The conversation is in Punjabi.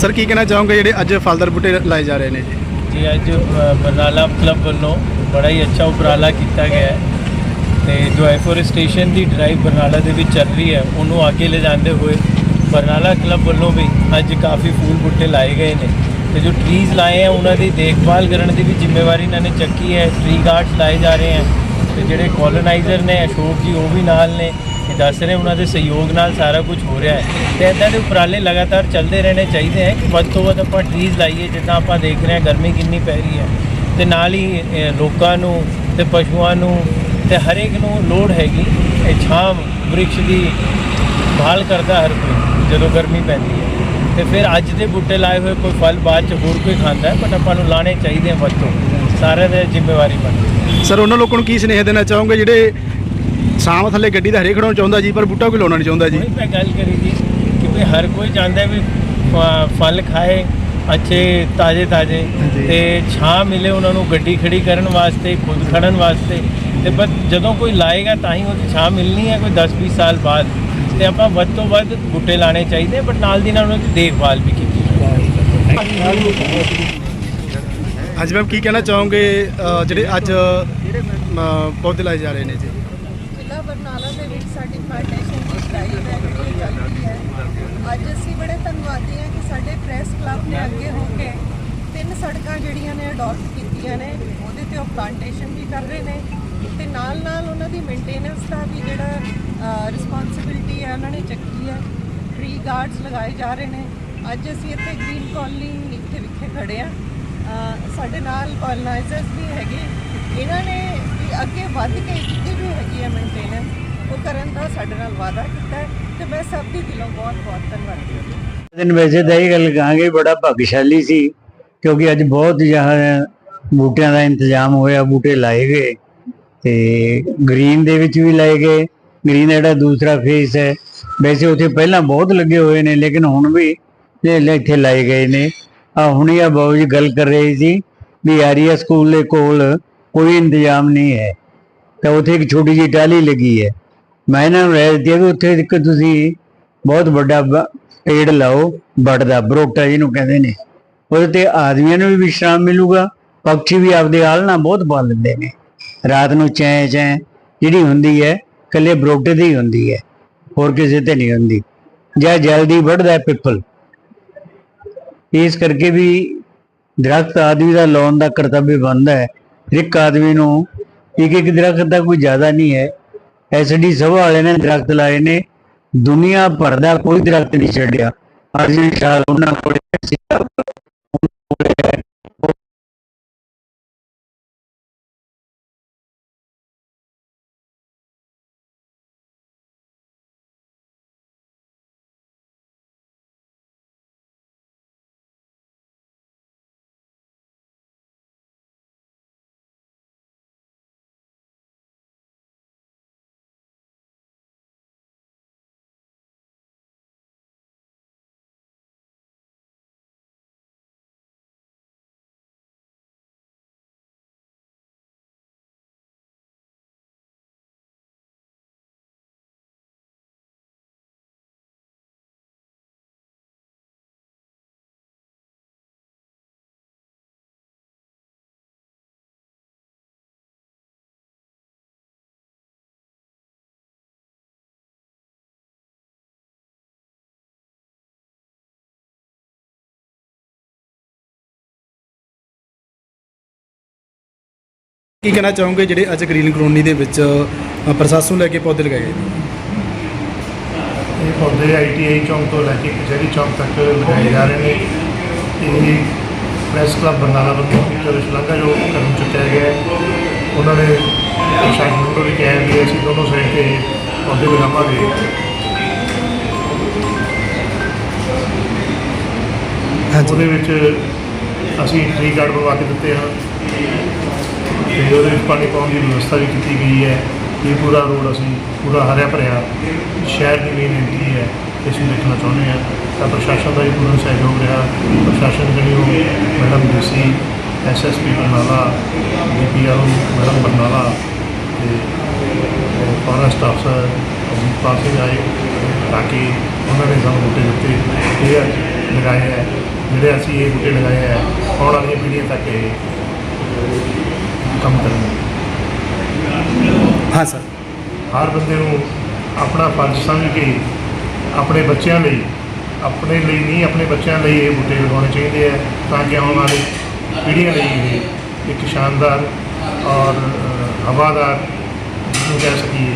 ਸਰ, ਕੀ ਕਹਿਣਾ ਚਾਹੋਗੇ ਜਿਹੜੇ ਅੱਜ ਫਲਦਾਰ ਬੂਟੇ ਲਾਏ ਜਾ ਰਹੇ ਨੇ? ਜੀ ਜੀ ਅੱਜ ਬਰਨਾਲਾ ਕਲੱਬ ਵੱਲੋਂ ਬੜਾ ਹੀ ਅੱਛਾ ਉਪਰਾਲਾ ਕੀਤਾ ਗਿਆ ਹੈ ਤੇ ਜੋ ਐਫੋਰੈਸਟੇਸ਼ਨ ਦੀ ਡਰਾਈਵ ਬਰਨਾਲਾ ਦੇ ਵਿੱਚ ਚੱਲ ਰਹੀ ਹੈ, ਉਹਨੂੰ ਅੱਗੇ ਲੈ ਜਾਂਦੇ ਹੋਏ ਬਰਨਾਲਾ ਕਲੱਬ ਵੱਲੋਂ ਵੀ ਅੱਜ ਕਾਫੀ ਫੂਲ ਬੂਟੇ ਲਾਏ ਗਏ ਨੇ ਤੇ ਜੋ ਟਰੀਜ਼ ਲਾਏ ਆ, ਉਹਨਾਂ ਦੀ ਦੇਖਭਾਲ ਕਰਨ ਦੀ ਵੀ ਜ਼ਿੰਮੇਵਾਰੀ ਇਹਨਾਂ ਨੇ ਚੱਕੀ ਹੈ ਟਰੀ ਗਾਰਡਸ ਲਾਏ ਜਾ ਰਹੇ ਹੈ ਤੇ ਜਿਹੜੇ ਕੋਲੋਨਾਈਜ਼ਰ ਨੇ, ਅਸ਼ੋਕ ਜੀ, ਉਹ ਵੀ ਨਾਲ ਨੇ। ਦੱਸ ਰਹੇ ਉਹਨਾਂ ਦੇ ਸਹਿਯੋਗ ਨਾਲ ਸਾਰਾ ਕੁਝ ਹੋ ਰਿਹਾ ਹੈ ਤੇ ਇਦਾਂ ਦੇ ਉਪਰਾਲੇ ਲਗਾਤਾਰ ਚੱਲਦੇ ਰਹਿਣੇ ਚਾਹੀਦੇ ਹੈ ਕਿ ਵੱਧ ਤੋਂ ਵੱਧ ਆਪਾਂ ਟਰੀਜ਼ ਲਾਈਏ, ਜਿੱਦਾਂ ਆਪਾਂ ਦੇਖ ਰਹੇ ਹਾਂ ਗਰਮੀ ਕਿੰਨੀ ਪੈ ਰਹੀ ਹੈ ਤੇ ਨਾਲ ਹੀ ਲੋਕਾਂ ਨੂੰ ਤੇ ਪਸ਼ੂਆਂ ਨੂੰ ਤੇ ਹਰੇਕ ਨੂੰ ਲੋੜ ਹੈਗੀ ਇਹ ਛਾਂ ਵ੍ਰਿਕਸ਼ ਦੀ ਭਾਲ ਕਰਦਾ ਹਰ ਕੋਈ, ਜਦੋਂ ਗਰਮੀ ਪੈਂਦੀ ਹੈ। ਤੇ ਫਿਰ ਅੱਜ ਦੇ ਬੂਟੇ ਲਾਏ ਹੋਏ ਕੋਈ ਫਲ ਬਾਅਦ ਚ ਹੋਰ ਕੋਈ ਖਾਂਦਾ ਹੈ ਪਰ ਆਪਾਂ ਨੂੰ ਲਾਣੇ ਚਾਹੀਦੇ ਆ ਵੱਧ ਤੋਂ, ਸਾਰਿਆਂ ਦੀ ਜ਼ਿੰਮੇਵਾਰੀ ਬਣਦੀ ਸਰ, ਉਹਨਾਂ ਲੋਕਾਂ ਨੂੰ ਕੀ ਸੁਨੇਹਾ ਦੇਣਾ ਚਾਹੋਗੇ ਜਿਹੜੇ ਸ਼ਾਮ ਥੱਲੇ ਗੱਡੀ ਦਾ ਹਰੇ ਖੜਾਉਣਾ ਚਾਹੁੰਦਾ ਜੀ ਪਰ ਬੂਟਾ ਕੋਈ ਲਾਉਣਾ ਨਹੀਂ ਚਾਹੁੰਦਾ ਜੀ। ਮੈਂ ਗੱਲ ਕਰੀ ਜੀ ਕਿ ਵੀ ਹਰ ਕੋਈ ਚਾਹੁੰਦਾ ਹੈ ਵੀ ਫ- ਫਲ ਖਾਏ ਅੱਛੇ ਤਾਜ਼ੇ ਤਾਜ਼ੇ। ਹਾਂਜੀ। ਤੇ ਛਾਂ ਮਿਲੇ ਉਹਨਾਂ ਨੂੰ ਗੱਡੀ ਖੜੀ ਕਰਨ ਵਾਸਤੇ ਖੁਦ ਖੜਨ ਵਾਸਤੇ। ਤੇ ਬਸ ਜਦੋਂ ਕੋਈ ਲਾਏਗਾ ਤਾਂ ਹੀ ਉਹਦੀ ਛਾਂ ਮਿਲਣੀ ਹੈ ਕੋਈ 10 20 ਸਾਲ ਬਾਅਦ। ਤੇ ਆਪਾਂ ਵੱਧ ਤੋਂ ਵੱਧ ਬੂਟੇ ਲਾਣੇ ਚਾਹੀਦੇ ਬਟ ਨਾਲ ਦੀ ਨਾਲ ਉਹਨਾਂ ਦੀ ਦੇਖਭਾਲ ਵੀ ਕੀਤੀ ਹਾਂਜੀ। ਮੈਮ ਕੀ ਕਹਿਣਾ ਚਾਹੋਗੇ ਅ, ਜਿਹੜੇ ਅੱਜ ਅ, ਪੌਦੇ ਲਾਏ ਜਾ ਰਹੇ ਨੇ ਜੀ ਜ਼ਿਲ੍ਹਾ ਬਰਨਾਲਾ ਦੇ ਵਿੱਚ ਸਾਡੀ ਫਾਊਂਡੇਸ਼ਨ ਦੀ ਡਰਾਈਵ ਹੈ ਜਿਹੜੀ ਚੱਲ ਰਹੀ ਹੈ ਅੱਜ ਅਸੀਂ ਬੜੇ ਧੰਨਵਾਦੀ ਹਾਂ ਕਿ ਸਾਡੇ ਪ੍ਰੈਸ ਕਲੱਬ ਨੇ ਅੱਗੇ ਹੋ ਕੇ ਤਿੰਨ ਸੜਕਾਂ ਜਿਹੜੀਆਂ ਨੇ ਅਡਾਪਟ ਕੀਤੀਆਂ ਨੇ, ਉਹਦੇ ਤੇ ਉਹ ਪਲਾਂਟੇਸ਼ਨ ਵੀ ਕਰ ਰਹੇ ਨੇ ਤੇ ਨਾਲ ਨਾਲ ਉਹਨਾਂ ਦੀ ਮੇਨਟੇਨੈਂਸ ਦਾ ਵੀ ਜਿਹੜਾ ਰਿਸਪੌਂਸਿਬਿਲਟੀ ਹੈ, ਉਹਨਾਂ ਨੇ ਚੱਕੀ ਹੈ। ਟ੍ਰੀ ਗਾਰਡਸ ਲਗਾਏ ਜਾ ਰਹੇ ਨੇ। ਅੱਜ ਅਸੀਂ ਇੱਥੇ ਗ੍ਰੀਨ ਕਾਲਨੀ ਇੱਥੇ ਵਿਖੇ ਖੜੇ ਆ ਸਾਡੇ ਨਾਲ ਕੋਲੋਨਾਈਜ਼ਰਸ ਵੀ ਹੈਗੇ। ਇਹਨਾਂ ਨੇ ਵੀ ਅੱਗੇ ਵੱਧ ਕੇ ਜਿੱਦੀ ਵੀ ਹੈਗੀ ਹੈ ਮੇਨਟੇਨੈਂਸ ਉਹ ਕਰਨ ਦਾ ਸਾਡੇ ਨਾਲ ਵਾਅਦਾ ਕੀਤਾ ਤੇ ਮੈਂ ਸਭ ਦੀ ਦਿਲੋਂ ਬਹੁਤ ਬਹੁਤ ਧੰਨਵਾਦੀ ਹਾਂ। ਦਿਨ ਵੈਸੇ ਤਾਂ ਇਹ ਗੱਲ ਕਹਾਂਗੇ ਬੜਾ ਭਾਗਸ਼ਾਲੀ ਸੀ, ਕਿਉਂਕਿ ਅੱਜ ਬਹੁਤ ਜ਼ਿਆਦਾ ਬੂਟਿਆਂ ਦਾ ਇੰਤਜ਼ਾਮ ਹੋਇਆ, ਬੂਟੇ ਲਾਏ ਗਏ ਤੇ ਗ੍ਰੀਨ ਦੇ ਵਿੱਚ ਵੀ ਲਾਏ ਗਏ। ਗ੍ਰੀਨ ਦਾ ਜਿਹੜਾ ਦੂਸਰਾ ਫੇਸ ਹੈ, ਵੈਸੇ ਉੱਥੇ ਪਹਿਲਾਂ ਬਹੁਤ ਲੱਗੇ ਹੋਏ ਨੇ, ਲੇਕਿਨ ਹੁਣ ਵੀ ਇਹ ਇੱਥੇ ਲਾਏ ਗਏ ਨੇ। ਆ ਹੁਣੀ ਆ ਬਾਬੂ ਜੀ ਗੱਲ ਕਰ ਰਹੇ ਸੀ ਵੀ ਆਰੀਆ ਸਕੂਲ ਦੇ ਕੋਲ ਕੋਈ ਇੰਤਜ਼ਾਮ ਨਹੀਂ ਹੈ, ਤਾਂ ਉੱਥੇ ਇੱਕ ਛੋਟੀ ਜਿਹੀ ਟਾਲੀ ਲੱਗੀ ਹੈ। ਮੈਂ ਇਹਨਾਂ ਨੂੰ ਰਾਏ ਦਿੱਤੀ ਵੀ ਉੱਥੇ ਇੱਕ ਤੁਸੀਂ ਬਹੁਤ ਵੱਡਾ ਪੇੜ ਲਾਓ ਬੜ ਦਾ ਬਰੋਟਾ ਜਿਹਨੂੰ ਕਹਿੰਦੇ ਨੇ। ਉਹਦੇ ਤੇ ਆਦਮੀਆਂ ਨੂੰ ਵੀ ਵਿਸ਼ਰਾਮ ਮਿਲੂਗਾ, ਪੰਛੀ ਵੀ ਆਪਦੇ ਆਲਣਾ ਬਹੁਤ ਪਾ ਲੈਂਦੇ ਨੇ। ਰਾਤ ਨੂੰ ਚੈ ਚੈ ਜਿਹੜੀ ਹੁੰਦੀ ਹੈ ਕੱਲੇ ਬਰੋਟੇ ਦੀ ਹੀ ਹੁੰਦੀ ਹੈ, ਹੋਰ ਕਿਸੇ ਤੇ ਨਹੀਂ ਹੁੰਦੀ। ਜਾਂ ਜਲਦੀ ਵੱਢਦਾ ਪਿੱਪਲ। ਇਸ ਕਰਕੇ ਵੀ ਦਰਖਤ ਆਦਮੀ ਦਾ ਲਾਉਣ ਦਾ ਕਰਤੱਵ ਬਣਦਾ ਹੈ। ਇੱਕ ਆਦਮੀ ਨੂੰ ਇੱਕ ਇੱਕ ਦਰਖਤ ਦਾ ਕੋਈ ਜ਼ਿਆਦਾ ਨਹੀਂ ਹੈ। ਐਸਡੀ ਸਭਾ ਵਾਲੇ ਨੇ ਦਰਖਤ ਲਾਏ ਨੇ। ਦੁਨੀਆ ਭਰ ਦਾ ਕੋਈ ਦਰਖਤ ਨਹੀਂ ਛੱਡਿਆ। ਅਰਜਨ ਸ਼ਾਹ ਉਹਨਾਂ ਕੋਲ ਕੀ ਕਹਿਣਾ ਚਾਹੋਗੇ ਜਿਹੜੇ ਅੱਜ ਗ੍ਰੀਨ ਕਲੋਨੀ ਦੇ ਵਿੱਚ ਅ, ਪ੍ਰਸ਼ਾਸਨ ਨੂੰ ਲੈ ਕੇ ਪੌਦੇ ਲਗਾਏ ਗਏ ਨੇ? ਇਹ ਪੌਦੇ ਆਈਟੀਆਈ ਚੌਂਕ ਤੋਂ ਲੈ ਕੇ ਕਚਹਿਰੀ ਚੌਂਕ ਤੱਕ ਲਗਾਏ ਜਾ ਰਹੇ ਨੇ। ਇਹ ਪ੍ਰੈਸ ਕਲੱਬ ਬਰਨਾਲਾ ਵੱਲੋਂ ਇੱਕ ਸ਼ਲਾਘਾ ਜੋ ਕਦਮ ਚੁੱਕਿਆ ਗਿਆ ਹੈ। ਉਹਨਾਂ ਨੇ ਪ੍ਰਸ਼ਾਸਨ ਨੂੰ ਵੀ ਕਿਹਾ ਵੀ ਅਸੀਂ ਦੋਨੋਂ ਸਾਈਡ ਤੇ ਪੌਦੇ ਲਗਾਵਾਂਗੇ। ਉਹਦੇ ਵਿੱਚ ਅਸੀਂ ਟ੍ਰੀ ਗਾਰਡ ਬਣਵਾ ਕੇ ਦਿੱਤੇ ਹਨ ਤੇ ਉਹਦੇ ਵਿੱਚ ਪਾਣੀ ਪਾਉਣ ਦੀ ਵਿਵਸਥਾ ਵੀ ਕੀਤੀ ਗਈ ਹੈ। ਇਹ ਪੂਰਾ ਰੋਡ ਅਸੀਂ ਪੂਰਾ ਹਰਿਆ ਭਰਿਆ ਸ਼ਹਿਰ ਦੀ ਮੇਨ ਐਂਟਰੀ ਹੈ, ਇਸ ਨੂੰ ਦੇਖਣਾ ਚਾਹੁੰਦੇ ਹਾਂ। ਤਾਂ ਪ੍ਰਸ਼ਾਸਨ ਦਾ ਵੀ ਪੂਰਾ ਸਹਿਯੋਗ ਰਿਹਾ। ਪ੍ਰਸ਼ਾਸਨ ਜਿਹੜੀ ਉਹ madam DC SSP Barnala DPR madam Barnala ਤੇ ਫੋਰੈਸਟ ਅਫਸਰ ਅਜੀਤਪਾਲ ਪਾਸੇ ਆਏ ਤਾਂ ਕਿ ਉਹਨਾਂ ਨੇ ਸਾਨੂੰ ਬੂਟੇ ਦਿੱਤੇ। ਇਹ ਅੱਜ ਲਗਾਏ ਹੈ। ਜਿਹੜੇ ਅਸੀਂ ਇਹ ਬੂਟੇ ਲਗਾਏ ਹੈ, ਆਉਣ ਵਾਲੀਆਂ ਪੀੜ੍ਹੀਆਂ ਤੱਕ ਇਹ ਕੰਮ ਕਰਨਗੇ। ਹਾਂ ਸਰ। ਹਰ ਬੰਦੇ ਨੂੰ ਆਪਣਾ ਫਰਜ਼ ਸਮਝ ਕੇ ਆਪਣੇ ਬੱਚਿਆਂ ਲਈ ਆਪਣੇ ਲਈ ਨਹੀਂ ਆਪਣੇ ਬੱਚਿਆਂ ਲਈ ਇਹ ਬੂਟੇ ਲਗਾਉਣੇ ਚਾਹੀਦੇ ਆ ਤਾਂ ਕਿ ਆਉਣ ਵਾਲੀ ਪੀੜ੍ਹੀਆਂ ਲਈ ਇਹ ਇੱਕ ਸ਼ਾਨਦਾਰ ਔਰ ਅ, ਹਵਾਦਾਰ ਜਿਹਨੂੰ ਕਹਿ ਸਕੀਏ